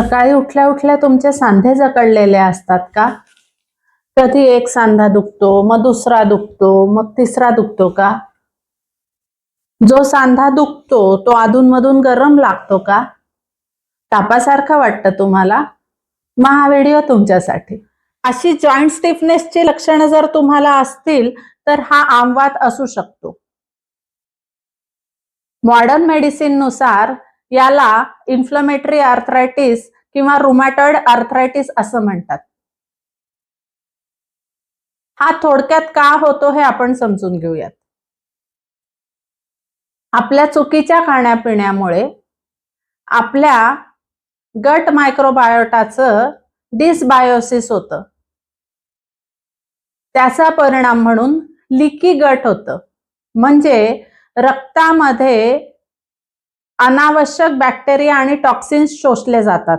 सकाळी उठल्या उठल्या तुमचे सांधे जकडलेले असतात का? कधी एक सांधा दुखतो मग दुसरा दुखतो मग तिसरा दुखतो का? जो सांधा दुखतो तो अधूनमधून गरम लागतो का? तापासारखा वाटतं तुम्हाला? मग हा व्हिडिओ तुमच्यासाठी. अशी जॉईंट स्टिफनेसची लक्षणं जर तुम्हाला असतील तर हा आमवात असू शकतो. मॉडर्न मेडिसिननुसार याला इन्फ्लमेटरी आर्थरायटिस किंवा रुमॅटॉइड आर्थरायटिस असं म्हणतात. हा थोडक्यात का होतो हे आपण समजून घेऊयात. आपल्या चुकीच्या खाण्यापिण्यामुळे आपल्या गट मायक्रोबायोटाचं डिसबायोसिस होतं. त्याचा परिणाम म्हणून लिकी गट होतं. म्हणजे रक्तामध्ये अनावश्यक बॅक्टेरिया आणि टॉक्सिन्स शोषले जातात.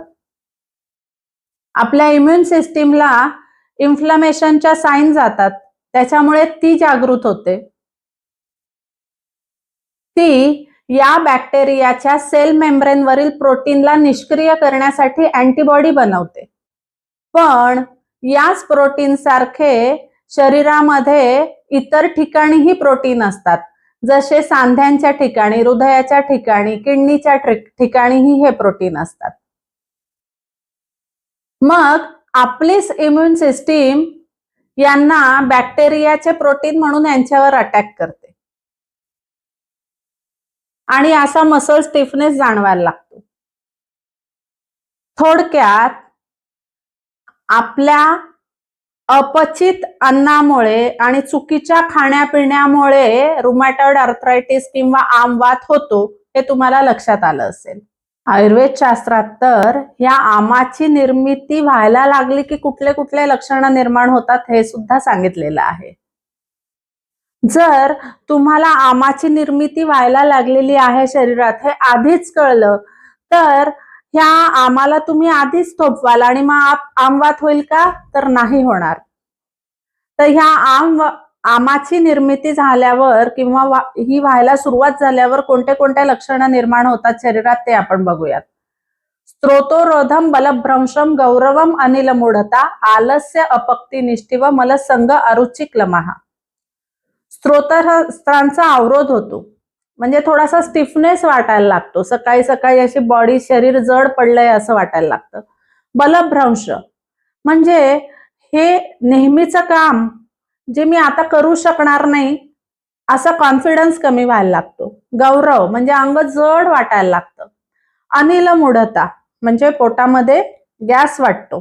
आपल्या इम्युन सिस्टीमला इन्फ्लमेशनच्या साईन जातात. त्याच्यामुळे ती जागृत होते. ती या बॅक्टेरियाच्या सेल मेम्ब्रेनवरील प्रोटीनला निष्क्रिय करण्यासाठी अँटीबॉडी बनवते. पण याच प्रोटीन सारखे शरीरामध्ये इतर ठिकाणीही प्रोटीन असतात. जसे सांध्यांच्या ठिकाणी हृदयाच्या ठिकाणी किडनीच्या ठिकाणीही हे प्रोटीन असतात. मग आपलीच इम्युन सिस्टीम यांना बॅक्टेरियाचे प्रोटीन म्हणून यांच्यावर अटॅक करते. आणि असा मसल स्टिफनेस जाणवायला लागतो. थोडक्यात आपल्या अपचित अन्नामुळे आणि चुकीच्या खाण्यापिण्यामुळे रुमॅटॉइड आर्थरायटिस किंवा आमवात होतो हे तुम्हाला लक्षात आलं असेल. आयुर्वेद शास्त्रात तर या आमाची निर्मिती व्हायला लागली की कुठले कुठले लक्षणं निर्माण होतात हे सुद्धा सांगितलेलं आहे. जर तुम्हाला आमाची निर्मिती व्हायला लागलेली आहे शरीरात हे आधीच कळलं तर ह्या आम्हाला तुम्ही आधीच थोपवाल आणि मग आमवात होईल का? तर नाही होणार. तर ह्या आम आमाची निर्मिती झाल्यावर किंवा ही व्हायला सुरुवात झाल्यावर कोणते कोणत्या लक्षणं निर्माण होतात शरीरात ते आपण बघूयात. स्त्रोतोरोधम बलभ्रंशम गौरवम अनिल मूढता आलस्य अपक्ती निष्ठी व मलसंग अरुचिक लमहा. स्त्रांचा अवरोध होतो. म्हणजे थोडासा स्टिफनेस वाटायला लागतो. सकाळी सकाळी अशी बॉडी शरीर जड पडलंय असं वाटायला लागतं. बलभ्रंश. म्हणजे हे नेहमीचं काम जे मी आता करू शकणार नाही असा कॉन्फिडन्स कमी व्हायला लागतो. गौरव म्हणजे अंग जड वाटायला लागतं. अनिल मुडता म्हणजे पोटामध्ये गॅस वाटतो.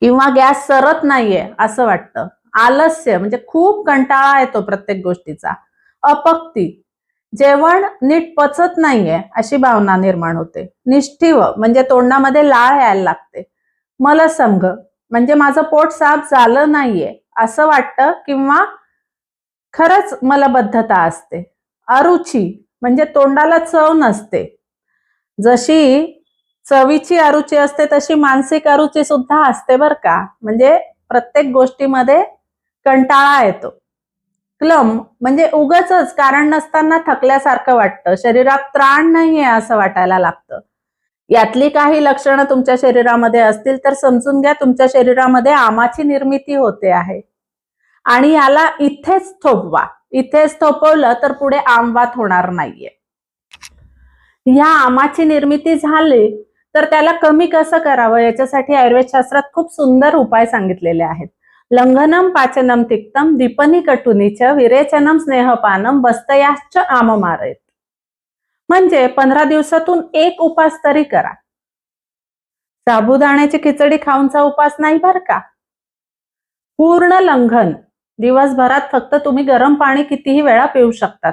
किंवा गॅस सरत नाहीये असं वाटतं. आलस्य म्हणजे खूप कंटाळा येतो प्रत्येक गोष्टीचा. अपक्ती जेवण नीट पचत नाहीये अशी भावना निर्माण होते. निष्ठीव म्हणजे तोंडामध्ये लाळ यायला लागते. मलसंघ म्हणजे माझं पोट साफ झालं नाहीये असं वाटतं किंवा खरंच मलबद्धता असते. अरुची म्हणजे तोंडाला चव नसते. जशी चवीची अरुची असते तशी मानसिक अरुची सुद्धा असते बर का. म्हणजे प्रत्येक गोष्टीमध्ये कंटाळा येतो. क्लम म्हणजे उगच कारण नसताना थकल्यासारखं वाटतं. शरीरात त्राण नाहीये असं वाटायला लागतं. यातली काही लक्षणं तुमच्या शरीरामध्ये असतील तर समजून घ्या तुमच्या शरीरामध्ये आमाची निर्मिती होते आहे. आणि याला इथेच थोपवा. इथेच थोपवलं तर पुढे आमवात होणार नाहीये. ह्या आमाची निर्मिती झाली तर त्याला कमी कसं करावं? याच्यासाठी आयुर्वेद शास्त्रात खूप सुंदर उपाय सांगितलेले आहेत. लंघनम पाचनम तिक्तम दीपनी कटुनीच विरेचनम स्नेहपानम बस्तयाश्च आम मारत म्हणजे पंधरा दिवसातून एक उपास तरी करा. साबुदाण्याची खिचडी खाऊनचा उपास नाही बर का? पूर्ण लंघन. दिवसभरात फक्त तुम्ही गरम पाणी कितीही वेळा पिऊ शकतात.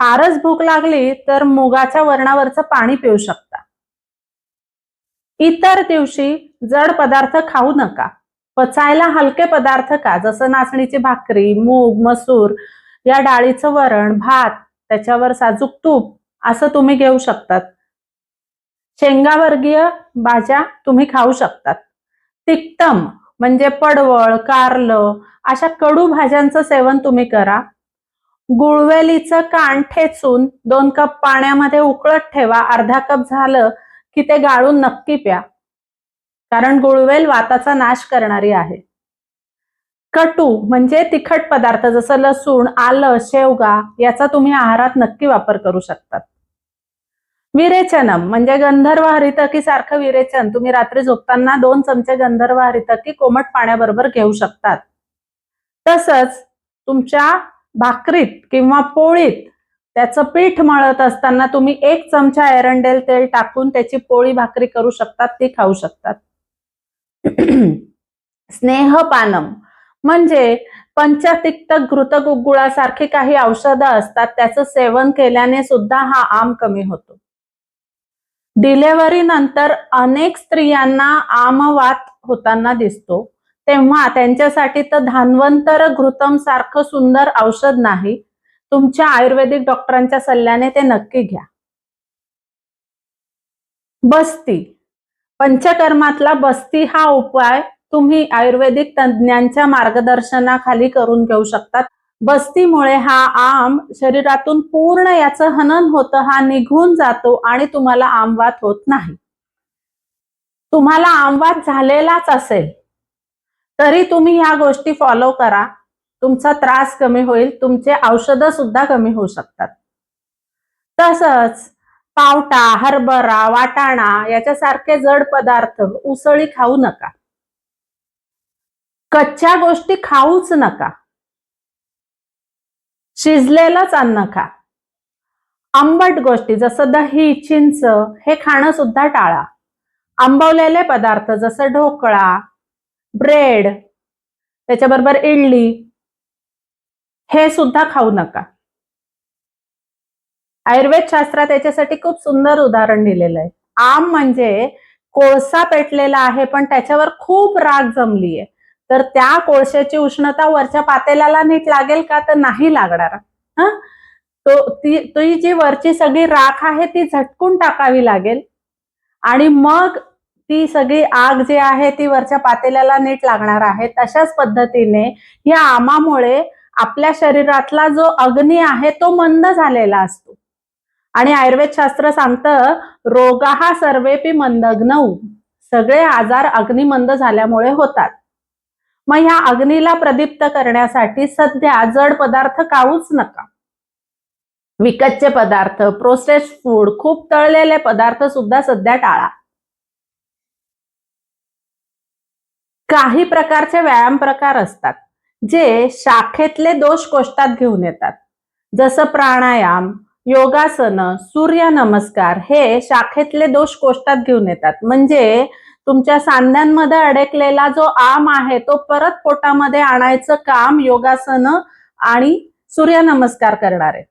फारच भूक लागली तर मुगाच्या वर्णावरचं पाणी पिऊ शकता. इतर दिवशी जड पदार्थ खाऊ नका. पचायला हलके पदार्थ का? जसं नाचणीची भाकरी मूग मसूर या डाळीचं वरण भात त्याच्यावर साजूक तूप असं तुम्ही घेऊ शकतात. शेंगावर्गीय भाज्या तुम्ही खाऊ शकतात. तिक्तम म्हणजे पडवळ कारलं अशा कडू भाज्यांचं सेवन तुम्ही करा. गुळवेलीचं कान ठेचून दोन कप पाण्यामध्ये उकळत ठेवा. अर्धा कप झालं की ते गाळून नक्की प्या. कारण गुळवेल वाताचा नाश करणारी आहे. कटू म्हणजे तिखट पदार्थ जसं लसूण आलं शेवगा याचा तुम्ही आहारात नक्की वापर करू शकतात. विरेचनम म्हणजे गंधर्व हरितकी सारखं विरेचन. तुम्ही रात्री झोपताना दोन चमचे गंधर्व हरितकी कोमट पाण्याबरोबर घेऊ शकतात. तसंच तुमच्या भाकरीत किंवा पोळीत त्याचं पीठ मळत असताना तुम्ही एक चमचा एरंडेल तेल टाकून त्याची पोळी भाकरी करू शकतात ती खाऊ शकतात. स्नेहपानम. म्हणजे पंचतिक्त घृतगुगुळासारखी काही औषधं असतात त्याचं सेवन केल्याने सुद्धा हा आम कमी होतो. डिलेव्हरी नंतर अनेक स्त्रियांना आमवात होताना दिसतो. तेव्हा त्यांच्यासाठी तर धान्वंतर घृतम सारखं सुंदर औषध नाही. तुमच्या आयुर्वेदिक डॉक्टरांच्या सल्ल्याने ते नक्की घ्या. बस्ती. पंचकर्मातला बस्ती हा उपाय तुम्ही आयुर्वेदिक तज्ज्ञांच्या मार्गदर्शनाखाली करून घेऊ शकतात. बस्तीमुळे हा आम शरीरातून पूर्ण याचं हनन होतं हा निघून जातो आणि तुम्हाला आमवात होत नाही. तुम्हाला आमवात झालेलाच असेल तरी तुम्ही ह्या गोष्टी फॉलो करा. तुमचा त्रास कमी होईल तुमचे औषधं सुद्धा कमी होऊ शकतात. तसंच पावटा हरभरा वाटाणा याच्यासारखे जड पदार्थ उसळी खाऊ नका. कच्च्या गोष्टी खाऊच नका. शिजलेलंच अन्न खा. आंबट गोष्टी जसं दही चिंच हे खाणं सुद्धा टाळा. आंबवलेले पदार्थ जसं ढोकळा ब्रेड त्याच्याबरोबर इडली हे सुद्धा खाऊ नका. आयुर्वेद शास्त्रात याच्यासाठी खूप सुंदर उदाहरण दिलेलं आहे. आम म्हणजे कोळसा पेटलेला आहे पण त्याच्यावर खूप राग जमली आहे तर त्या कोळशाची उष्णता वरच्या पातेल्याला नीट लागेल का? तर नाही लागणार. हा? तो ती ती जी वरची सगळी राख आहे ती झटकून टाकावी लागेल. आणि मग ती सगळी आग जी आहे ती वरच्या पातेल्याला नीट लागणार आहे. तशाच पद्धतीने या आमामुळे आपल्या शरीरातला जो अग्नी आहे तो मंद झालेला असतो. आणि आयुर्वेद शास्त्र सांगतं रोगाहा सर्वेपी मंदग्नऊ सगळे आजार अग्निमंद झाल्यामुळे होतात. मग ह्या अग्नीला प्रदीप्त करण्यासाठी सध्या जड पदार्थ काहूच नका. विकतचे पदार्थ प्रोसेस फूड खूप तळलेले पदार्थ सुद्धा सध्या टाळा. काही प्रकारचे व्यायाम प्रकार असतात जे शाखेतले दोष कोष्टात घेऊन येतात. जसं प्राणायाम योगासन सूर्य नमस्कार हे शाखेतले दोष कोष्टात घेऊन येतात. म्हणजे तुमच्या सांध्यांमध्ये अडकलेला जो आम आहे तो परत पोटामध्ये आणायचं काम योगासन आणि सूर्यनमस्कार करणार. आहे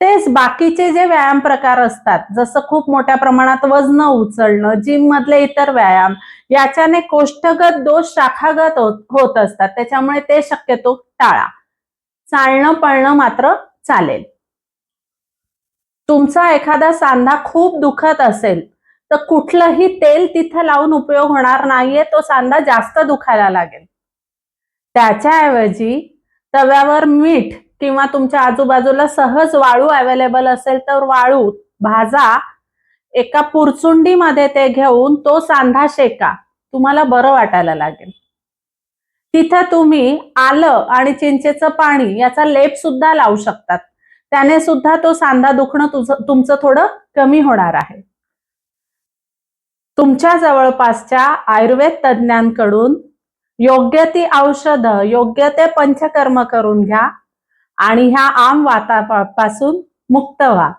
तेच बाकीचे जे व्यायाम प्रकार असतात जसं खूप मोठ्या प्रमाणात वजन उचलणं जिम मधले इतर व्यायाम याच्याने कोष्ठगत दोष शाखागत होत असतात. त्याच्यामुळे ते शक्यतो टाळा. चालणं पळणं मात्र चालेल. तुमचा एखादा सांधा खूप दुखत असेल तर कुठलंही तेल तिथं लावून उपयोग होणार नाहीये तो सांधा जास्त दुखायला लागेल. त्याच्याऐवजी तव्यावर मीठ किंवा तुमच्या आजूबाजूला सहज वाळू अवेलेबल असेल तर वाळू भाजा एका पुरचुंडीमध्ये ते घेऊन तो सांधा शेका. तुम्हाला बरं वाटायला लागेल. तिथं तुम्ही आलं आणि चिंचेचं पाणी याचा लेप सुद्धा लावू शकतात. त्याने सुद्धा तो सांधा दुखणं तुझं तुमचं थोडं कमी होणार आहे. तुमच्या जवळपासच्या आयुर्वेद तज्ज्ञांकडून योग्य ती औषधं योग्य ते पंचकर्म करून घ्या आणि ह्या आम वातापासून मुक्त व्हा.